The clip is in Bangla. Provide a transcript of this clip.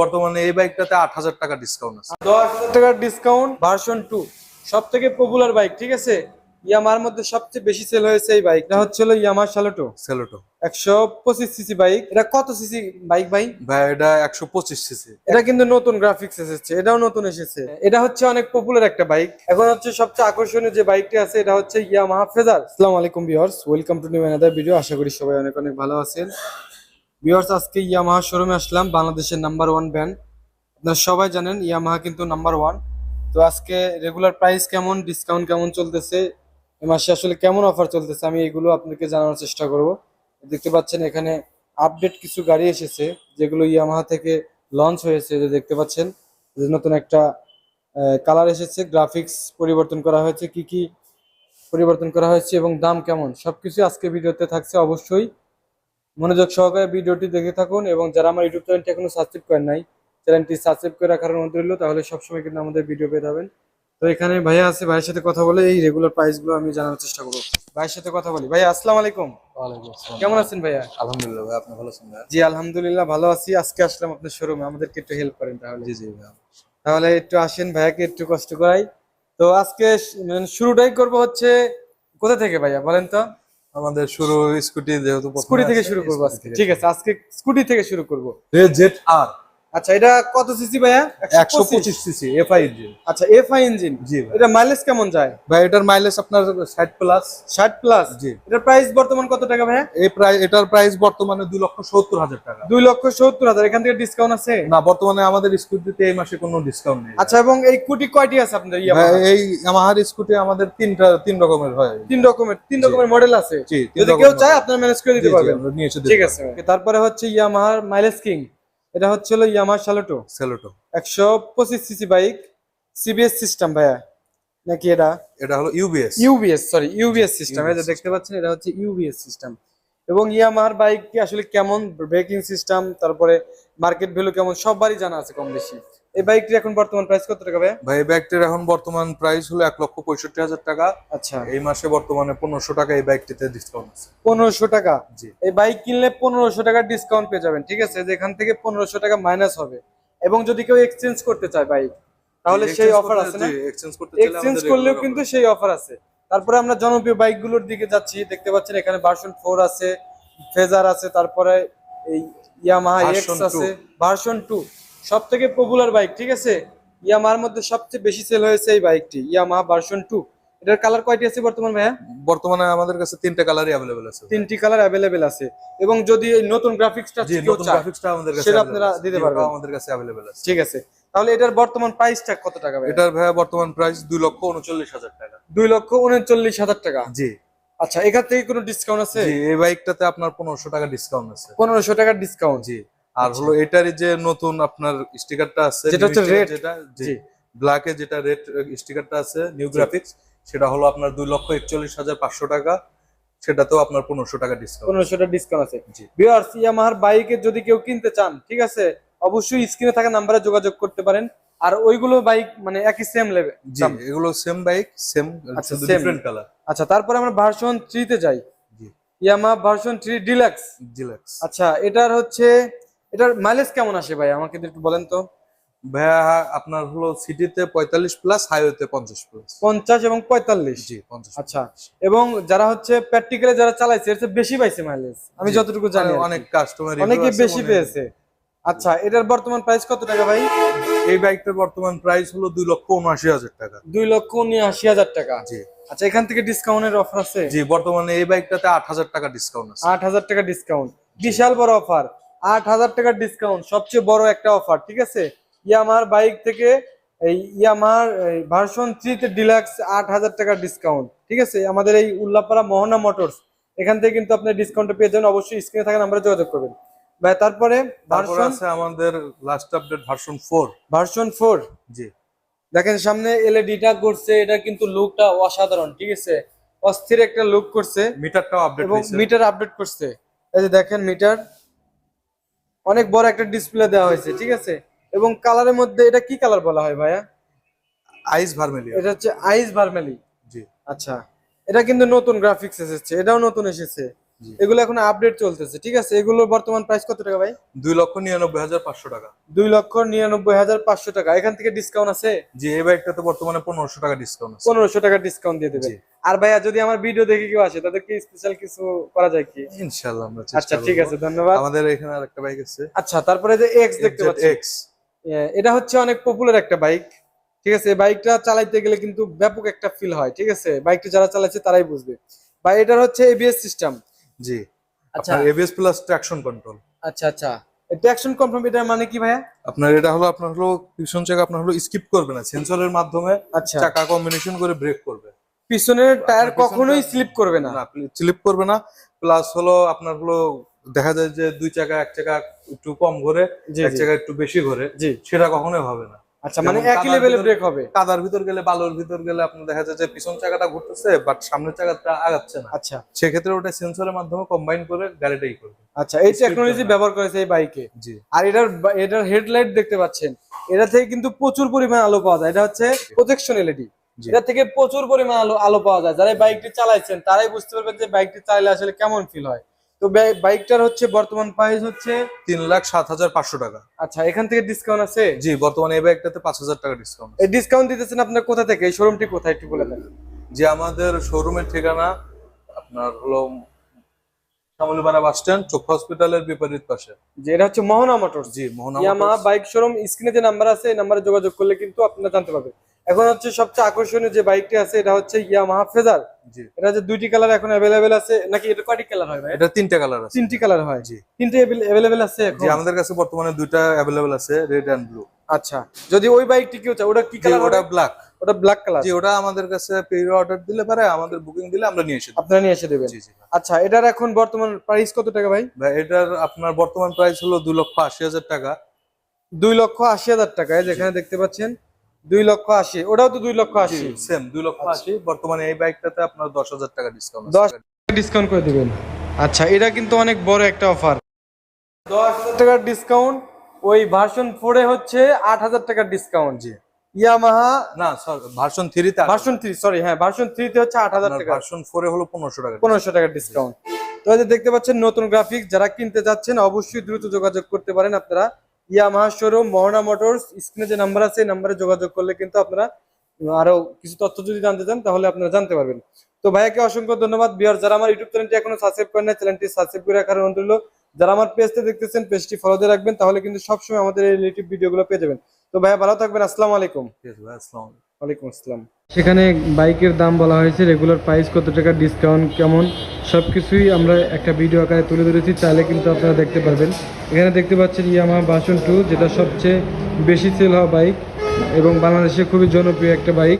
বর্তমানে এই বাইকটাতে আট হাজার টাকা ডিসকাউন্ট আছে। দশ হাজার টাকার ডিসকাউন্ট ভার্সন টু সব থেকে পপুলার বাইক ঠিক আছে? ইয়ামার মধ্যে সবচেয়ে বেশি সেল হয়েছে এই বাইক এটা হচ্ছে ইয়ামার শালোটো সেলোটো একশো পঁচিশ সিসি বাইক এটা কত সিসি বাইক ভাই? ভাই এটা একশো পঁচিশ সিসি এটা কিন্তু নতুন গ্রাফিক্স এসেছে এটাও নতুন এসেছে। এটা হচ্ছে অনেক পপুলার একটা বাইক এখন হচ্ছে সবচেয়ে আকর্ষণীয় যে বাইকটি আছে এটা হচ্ছে ইয়ামাহা ফেজার আসসালামু আলাইকুম viewers welcome to new another video আশা করি সবাই অনেক অনেক ভালো আছেন। ভিউয়ার্স আজকে ইয়ামাহা শোরুমে আসলাম, বাংলাদেশের নাম্বার ওয়ান ব্র্যান্ড আপনারা সবাই জানেন ইয়ামাহা কিন্তু নাম্বার ওয়ান তো আজকে রেগুলার প্রাইস কেমন ডিসকাউন্ট কেমন চলতেছে, এ মাসে আসলে কেমন অফার চলতেছে, আমি এগুলো আপনাকে জানানোর চেষ্টা করব। দেখতে পাচ্ছেন এখানে আপডেট কিছু গাড়ি এসেছে, যেগুলো ইয়ামাহা থেকে লঞ্চ হয়েছে, যে দেখতে পাচ্ছেন, যে নতুন একটা কালার এসেছে গ্রাফিক্স পরিবর্তন করা হয়েছে, কি কি পরিবর্তন করা হয়েছে এবং দাম কেমন, সবকিছু আজকে ভিডিওতে থাকছে অবশ্যই। মনোযোগ সহকারে ভিডিওটি দেখে থাকুন এবং যারা আমার ইউটিউব চ্যানেলটি এখনও সাবস্ক্রাইব করেন নাই চ্যানেলটি সাবস্ক্রাইব করে রাখার অনুরোধ রইল তাহলে সবসময় কিন্তু আমাদের ভিডিও পেয়ে যাবেন। তো এখানে ভাইয়া আছে ভাইয়ের সাথে কথা বলে এই রেগুলার প্রাইসগুলো আমি জানার চেষ্টা করব। ভাইয়ের সাথে কথা বলি। ভাইয়া আসসালামু আলাইকুম। কেমন আছেন ভাইয়া? আলহামদুলিল্লাহ ভাই আপনি ভালো আছেন জি আলহামদুলিল্লাহ ভালো আছি। আজকে আসলাম আপনার শোরুমে আমাদেরকে একটু হেল্প করেন তাহলে। জি জি ভাই। তাহলে একটু আসেন ভাইয়াকে একটু কষ্ট করাই। তো আজকে মানে শুরুটাই করব হচ্ছে কোথা থেকে ভাইয়া বলেন তো? আমাদের শুরু স্কুটি যেহেতু স্কুটি থেকে শুরু করব আজকে। ঠিক আছে আজকে স্কুটি থেকে শুরু করব। জেড আর আচ্ছা এটা কত সিসি ভাইয়া? একশো পঁচিশ সিসি এফআই ইঞ্জিন। আচ্ছা এফআই ইঞ্জিন। জি এটা মাইলেজ কেমন যায়? ভাই এটার মাইলেজ আপনার ষাট প্লাস ষাট প্লাস জি। এটার প্রাইস বর্তমান কত টাকা ভাইয়া? এই প্রাইস এটার প্রাইস বর্তমানে দুই লক্ষ সত্তর হাজার টাকা। দুই লক্ষ সত্তর হাজার। এখান থেকে ডিসকাউন্ট আছে? না বর্তমানে আমাদের স্কুটিতে এই মাসে কোনো ডিসকাউন্ট নেই। আচ্ছা এবং এই কুটি কয়টি আছে আপনাদের? ভাই, এই আমাদের স্কুটি আমাদের তিনটা তিন রকমের হয়। তিন রকমের তিন রকমের মডেল আছে? জি যদি কেউ। চায় আপনার ম্যানেজ করে দিতে পারবেন। ঠিক আছে তারপরে হচ্ছে ইয়ামাহার মাইলেজ কিং এটা হচ্ছে হলো ইয়ামাহা স্যালোটো সেলোটো। একশো পঁচিশ সিসি বাইক সিবিএস সিস্টেম ভাইয়া। নাকি এটা? এটা হলো UBS UBS sorry UBS system এটা দেখতে পাচ্ছেন এটা হচ্ছে ইউবিএস সিস্টেম এবং ইয়ামাহার বাইক কি আসলে কেমন ব্রেকিং সিস্টেম তারপরে মার্কেট ভ্যালু কেমন? সববারই জানা আছে কম বেশি এই বাইকটি এখন বর্তমান প্রাইস কত টাকা ভাইয়া? ভাই এই ব্যাগটির এখন বর্তমান প্রাইস হলো এক লক্ষ পঁয়ষট্টি হাজার টাকা। আচ্ছা। এই মাসে বর্তমানে পনেরোশো টাকা এই বাইকটিতে ডিসকাউন্ট আছে। পনেরোশো টাকা? জি। এই বাইক কিনলে পনেরোশো টাকা ডিসকাউন্ট পেয়ে যাবেন ঠিক আছে? যেখান থেকে পনেরোশো টাকা মাইনাস হবে। এবং যদি কেউ এক্সচেঞ্জ করতে চায় বাইক তাহলে সেই অফার আছে না? জি, exchange করতে চাইলে এক্সচেঞ্জ করলেও কিন্তু সেই অফার আছে। তারপরে আমরা জনপ্রিয় বাইকগুলোর দিকে যাচ্ছি দেখতে পাচ্ছেন এখানে ভার্সন ফোর আছে ফেজার আছে তারপরে এই ইয়ামাহা এক্স আছে ভার্সন টু সব থেকে পপুলার বাইক ঠিক আছে? ইয়ামাহার মধ্যে সবচেয়ে বেশি সেল হয়েছে এই বাইকটি ইয়ামাহা ভার্সন টু এটার কালার কয়টি আছে বর্তমান ভাইয়া? বর্তমানে আমাদের কাছে তিনটা কালারই অ্যাভেলেবেল আছে। তিনটি কালার অ্যাভেলেবেল আছে। এবং যদি এই নতুন গ্রাফিক্সটা জি নতুন গ্রাফিক্সটা আমাদের কাছে সেটা আপনারা দিতে পারবেন। আমাদের কাছে অ্যাভেলেবেল আছে। ঠিক আছে। তাহলে এটার বর্তমান প্রাইসটা কত টাকা ভাই এটার ভাইয়া বর্তমান প্রাইস দুই লক্ষ উনচল্লিশ হাজার টাকা। দুই লক্ষ উনচল্লিশ হাজার টাকা। জি। আচ্ছা এখান থেকে কোনো ডিসকাউন্ট আছে? জি এই বাইকটাতে আপনার পনেরোশো টাকা ডিসকাউন্ট আছে। পনেরোশো টাকার ডিসকাউন্ট জি আর হলো এটারই যে নতুন আপনার স্টিকারটা আছে যেটা হচ্ছে red। যেটা জি। ব্ল্যাকে যেটা রেড স্টিকারটা আছে নিউ গ্রাফিক্স সেটা হলো আপনার দুই লক্ষ একচল্লিশ হাজার পাঁচশো টাকা সেটাতেও আপনার পনেরোশো টাকা ডিসকাউন্ট পনেরোশো টাকা ডিসকাউন্ট আছে। বিয়ার্স ইয়ামাহার বাইকে যদি কেউ কিনতে চান ঠিক আছে অবশ্যই স্ক্রিনে থাকা নাম্বারে যোগাযোগ করতে পারেন। আর ওইগুলো বাইক মানে একই সেম লেভেল জি এগুলো সেম বাইক সেম আচ্ছা। ডিফারেন্ট কালার আচ্ছা তারপরে আমরা ভার্সন থ্রিতে যাই। জি। Yamaha version three deluxe deluxe আচ্ছা এটার হচ্ছে এটার মাইলেজ কেমন আসে ভাই? আমাকে একটু বলেন তো। ভাইয়া আপনার হলো সিটিতে পঁয়তাল্লিশ প্লাস হাইওয়েতে পঞ্চাশ প্লাস পঞ্চাশ এবং পঁয়তাল্লিশ। জি পঞ্চাশ আচ্ছা এবং যারা হচ্ছে প্র্যাকটিক্যালে যারা চালাইছে এর বেশি পাইছে মাইলেজ আমি যতটুকু জানি অনেক কাস্টমার অনেকে বেশি পেয়েছে। আচ্ছা এটার বর্তমান প্রাইস কত টাকা ভাই? এই বাইকটার বর্তমান প্রাইস হলো দুই লক্ষ উনআশি হাজার টাকা। দুই লক্ষ উনআশি হাজার টাকা। জি। আচ্ছা এখান থেকে ডিসকাউন্টের অফার আছে? জি বর্তমানে এই বাইকটাতে আট হাজার টাকা ডিসকাউন্ট আছে। আট হাজার টাকা ডিসকাউন্ট বিশাল বড় অফার আট হাজার টাকার ডিসকাউন্ট সবচেয়ে বড় একটা অফার ঠিক আছে? ইয়ামার বাইক থেকে এই ইয়ামার ভার্সন থ্রিতে ডিলাক্স আট হাজার টাকার ডিসকাউন্ট ঠিক আছে? আমাদের এই উল্লাপাড়া মোহনা মোটরস এখান থেকে কিন্তু আপনি ডিসকাউন্টটা পেয়ে যাবেন। অবশ্যই স্ক্রিনে থাকা নাম্বারে যোগাযোগ করবেন। ভাই তারপরে ভার্সন আছে আমাদের last update version four version four জি। দেখেন সামনে এলইডিটা করছে এটা কিন্তু লুকটা অসাধারণ ঠিক আছে? অস্থির একটা লুক করছে। মিটারটাও আপডেট এবং মিটার আপডেট করছে। এই যে দেখেন মিটার অনেক বড় একটা ডিসপ্লে দেওয়া হয়েছে ঠিক আছে? এবং কালারের মধ্যে এটা কি কালার বলা হয় ভাইয়া? আইস ভার্মেলিয়া এটা হচ্ছে আইস ভার্মেলি জি। আচ্ছা এটা কিন্তু নতুন গ্রাফিক্স এসেছে এটাও নতুন এসেছে। এগুলো এখন আপডেট চলতেছে ঠিক আছে? এগুলোর বর্তমান প্রাইস কত টাকা ভাই? দুই লক্ষ নিরানব্বই হাজার পাঁচশো টাকা। দুই লক্ষ নিরানব্বই হাজার পাঁচশো টাকা। এখান থেকে ডিসকাউন্ট আছে? জি এই বাইকটাতে বর্তমানে পনেরোশো টাকা ডিসকাউন্ট আছে। পনেরোশো টাকা ডিসকাউন্ট দিয়ে দেবেন। জি। আর ভাইয়া যদি আমার ভিডিও দেখে কেউ আসে তাদেরকে স্পেশাল কিছু করা যায় কি? ইনশাল্লাহ আমরা আচ্ছা ঠিক আছে ধন্যবাদ। আমাদের এখানে আরেকটা বাইক আছে। আচ্ছা তারপরে যে এক্স দেখতে পাচ্ছি। এক্স এটা হচ্ছে অনেক পপুলার একটা বাইক ঠিক আছে? বাইকটা চালাইতে গেলে কিন্তু ব্যাপক একটা ফিল হয় ঠিক আছে? বাইকটা যারা চালাচ্ছে তারাই বুঝবে। বা এটার হচ্ছে এবিএস সিস্টেম জি। আচ্ছা। এবিএস প্লাস ট্রাকশন কন্ট্রোল আচ্ছা আচ্ছা। ট্র্যাকশন কনফার্ম এটার মানে কি ভাইয়া? আপনার এটা হলো আপনার হলো পিছন চাকা আপনার হলো স্কিপ করবে না। সেন্সরের মাধ্যমে আচ্ছা। চাকা কম্বিনেশন করে ব্রেক করবে। পিছনের টায়ার কখনোই স্লিপ করবে না। না স্লিপ করবে না। প্লাস হলো আপনার হলো দেখা যায় যে দুই চাকা এক চাকা একটু কম ঘোরে এক চাকা একটু বেশি ঘোরে জি। সেটা কখনোই হবে না। আচ্ছা মানে একই লেভেলে ব্রেক হবে? কাদার ভিতর গেলে বালুর ভিতর গেলে আপনার দেখা যায় যে পিছন চাকাটা ঘুরতেছে বাট সামনের চাকাটা আগাচ্ছে না। আচ্ছা। সেক্ষেত্রে ওটা সেন্সরের মাধ্যমে কম্বাইন করে গাড়িটাই করবে। আচ্ছা এই টেকনোলজি ব্যবহার করেছে এই বাইকে জি। আর এটার এটার হেডলাইট দেখতে পাচ্ছেন এটা থেকে কিন্তু প্রচুর পরিমাণ আলো পাওয়া যায়। এটা হচ্ছে প্রজেকশন এলইডি। এটা থেকে প্রচুর পরিমাণ আলো আলো পাওয়া যায়। যারা বাইকটি চালাইছেন তারাই বুঝতে পারবেন যে বাইকটি চালালে আসলে কেমন ফিল হয়। তো বাই- বাইকটার হচ্ছে বর্তমান প্রাইস হচ্ছে তিন লাখ সাত হাজার পাঁচশো টাকা। আচ্ছা এখান থেকে ডিসকাউন্ট আছে? জি বর্তমানে এই বাইকটাতে পাঁচ হাজার টাকা ডিসকাউন্ট এই ডিসকাউন্ট দিতেছেন আপনার কোথা থেকে? এই শোরুমটি কোথায় একটু বলে দেন। যে আমাদের শোরুমের ঠিকানা আপনার হলো শ্যামলীপাড়া বাস স্ট্যান্ড চোখ হসপিটালের বিপরীত পাশে। যে এটা হচ্ছে Mohana motors. G Mohana Yamaha bike showroom স্ক্রিনে যে নাম্বার আছে এই নাম্বারে যোগাযোগ করলে কিন্তু আপনারা জানতে পারবেন। এখন হচ্ছে সবচেয়ে আকর্ষণীয় যে বাইকটি আছে এটা হচ্ছে ইয়ামাহা ফেজার। এটা যে দুইটি কালার এখন অ্যাভেলেবেল আছে নাকি এটা কয়টি কালার হয় ভাই? এটা তিনটা কালার আছে। তিনটি কালার হয়। জি। তিনটে অ্যাভেলেবেল আছে এখন? জি আমাদের কাছে বর্তমানে দুইটা অ্যাভেলেবেল আছে রেড এন্ড ব্লু আচ্ছা। যদি ওই বাইকটি কেউ চায় ওটা কি কালার ওটা ব্ল্যাক ওটা ব্ল্যাক কালার জি ওটা আমাদের কাছে পেড অর্ডার দিলে পারে আমাদের বুকিং দিলে আমরা নিয়ে এসে দেব। আপনারা নিয়ে এসে দেবেন। জি জি। আচ্ছা এটার এখন বর্তমান প্রাইস কত টাকা ভাই? ভাই এটার আপনার বর্তমান প্রাইস হলো দুই লক্ষ আশি হাজার টাকা। দুই লক্ষ আশি হাজার টাকা এই যেখানে দেখতে পাচ্ছেন। দুই লক্ষ আশি। ওটাও তো দুই লক্ষ আশি। সেম দুই লক্ষ আশি। বর্তমানে এই বাইকটাতে আপনার দশ হাজার টাকা ডিসকাউন্ট দশ ডিসকাউন্ট করে দিবেন। আচ্ছা এটা কিন্তু অনেক বড় একটা অফার দশ হাজার টাকার ডিসকাউন্ট ওই ভার্সন ফোরে হচ্ছে আট হাজার টাকার ডিসকাউন্ট জি। ইয়ামাহা না ভার্সন থ্রিতে ভার্সন থ্রি সরি হ্যাঁ ভার্সন থ্রিতে হচ্ছে আট হাজার টাকা। ভার্সন ফোরে হলো পনেরোশো টাকা পনেরোশো টাকার ডিসকাউন্ট তো যে দেখতে পাচ্ছেন নতুন গ্রাফিক যারা কিনতে যাচ্ছেন অবশ্যই দ্রুত যোগাযোগ করতে পারেন আপনারা। ইয়ামাহা শোরুম মোহনা মোটরস স্ক্রিনে যে নাম্বার আছে এই নাম্বারে যোগাযোগ করলে কিন্তু আপনারা আরও কিছু তথ্য যদি জানতে চান তাহলে আপনারা জানতে পারবেন। তো ভাইয়াকে অসংখ্য ধন্যবাদ। বিহার যারা আমার ইউটিউব চ্যানেলটি এখনও সাবস্ক্রাইব করেন না চ্যানেলটি সাবস্ক্রাইব করে রাখার অনুরোধ রইল। যারা আমার পেজটা দেখতেছেন পেজটি ফলো দিয়ে রাখবেন তাহলে কিন্তু সবসময় আমাদের এই রিলেটিভ ভিডিওগুলো পেয়ে যাবেন। তো ভাইয়া ভালো থাকবেন। আসসালামু আলাইকুম। ঠিক আছে ভাই, আসসালামু আলাইকুম। ওয়ালাইকুম আসসালাম। সেখানে বাইকের দাম বলা হয়েছে রেগুলার প্রাইস কত টাকা ডিসকাউন্ট কেমন? সব কিছুই আমরা একটা ভিডিও আকারে তুলে ধরেছি, চাইলে কিন্তু আপনারা দেখতে পারবেন। এখানে দেখতে পাচ্ছেন ইয়ামা বাসন টু যেটা সবচেয়ে বেশি সেল হওয়া বাইক এবং বাংলাদেশে খুবই জনপ্রিয় একটা বাইক